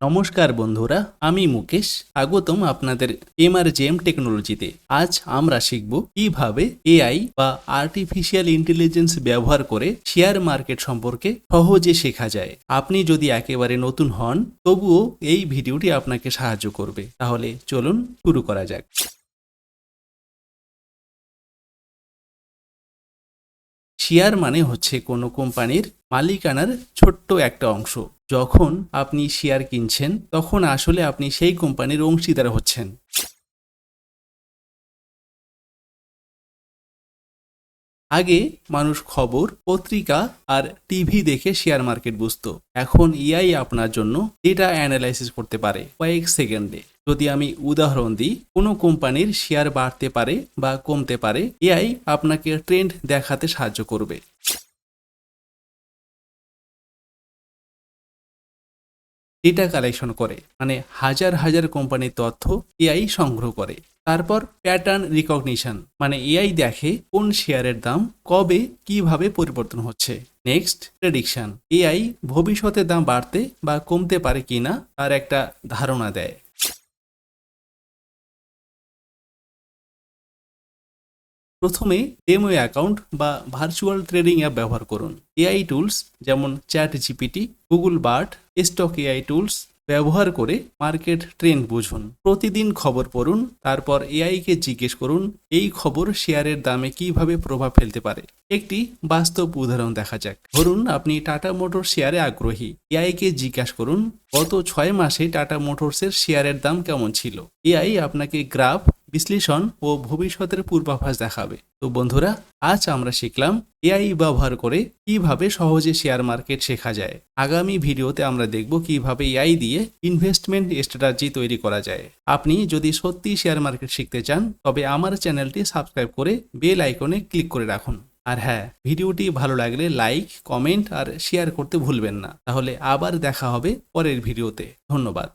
নমস্কার বন্ধুরা, আমি মুকেশ। স্বাগতম আপনাদের এমআরজিএম টেকনোলজিতে। আজ আমরা শিখব কীভাবে এআই বা আর্টিফিশিয়াল ইন্টেলিজেন্স ব্যবহার করে শেয়ার মার্কেট সম্পর্কে সহজে শেখা যায়। আপনি যদি একেবারে নতুন হন, তবুও এই ভিডিওটি আপনাকে সাহায্য করবে। তাহলে চলুন শুরু করা যাক। শেয়ার মানে হচ্ছে কোনো কোম্পানির মালিকানার ছোট্ট একটা অংশ। যখন আপনি শেয়ার কিনছেন, তখন আসলে আপনি সেই কোম্পানির অংশীদার হচ্ছেন। আগে মানুষ খবর, পত্রিকা আর টিভি দেখে শেয়ার মার্কেট বুঝতো। এখন ইআই আপনার জন্য ডেটা অ্যানালাইসিস করতে পারে কয়েক সেকেন্ডে। যদি আমি উদাহরণ দিই, কোনো কোম্পানির শেয়ার বাড়তে পারে বা কমতে পারে, এআই আপনাকে ট্রেন্ড দেখাতে সাহায্য করবে। ডেটা কালেকশন করে মানে হাজার হাজার কোম্পানির তথ্য এআই সংগ্রহ করে। তারপর প্যাটার্ন রিকগনিশন মানে এআই দেখে কোন শেয়ারের দাম কবে কীভাবে পরিবর্তন হচ্ছে। নেক্সট, প্রেডিকশন, এআই ভবিষ্যতে দাম বাড়তে বা কমতে পারে কিনা, তার একটা ধারণা দেয়। প্রথমে ডেমো অ্যাকাউন্ট বা ভার্চুয়াল ট্রেডিং অ্যাপ ব্যবহার করুন। এআই টুলস যেমন chat GPT Google Bard, stock AI tools ব্যবহার করে মার্কেট ট্রেন্ড বুঝুন। প্রতিদিন খবর পড়ুন, তারপর এআইকে জিজ্ঞেস করুন, এই খবর শেয়ারের দামে কীভাবে প্রভাব ফেলতে পারে? একটি বাস্তব উদাহরণ দেখা যাক। ধরুন আপনি টাটা মোটর শেয়ারে আগ্রহী। এআইকে জিজ্ঞাসা করুন, গত ছয় মাসে টাটা মোটরসের শেয়ারের দাম কেমন ছিল? এআই আপনাকে গ্রাফ বিশ্লেষণ ও ভবিষ্যতের পূর্বাভাস দেখাবে। তো বন্ধুরা, আজ আমরা শিখলাম এআই ব্যবহার করে কীভাবে সহজে শেয়ার মার্কেট শেখা যায়। আগামী ভিডিওতে আমরা দেখব কীভাবে এআই দিয়ে ইনভেস্টমেন্ট স্ট্র্যাটেজি তৈরি করা যায়। আপনি যদি সত্যি শেয়ার মার্কেট শিখতে চান, তবে আমার চ্যানেলটি সাবস্ক্রাইব করে বেল আইকনে ক্লিক করে রাখুন। আর হ্যাঁ ভিডিওটি ভালো লাগলে লাইক, কমেন্ট আর শেয়ার করতে ভুলবেন না। তাহলে আবার দেখা হবে পরের ভিডিওতে। ধন্যবাদ।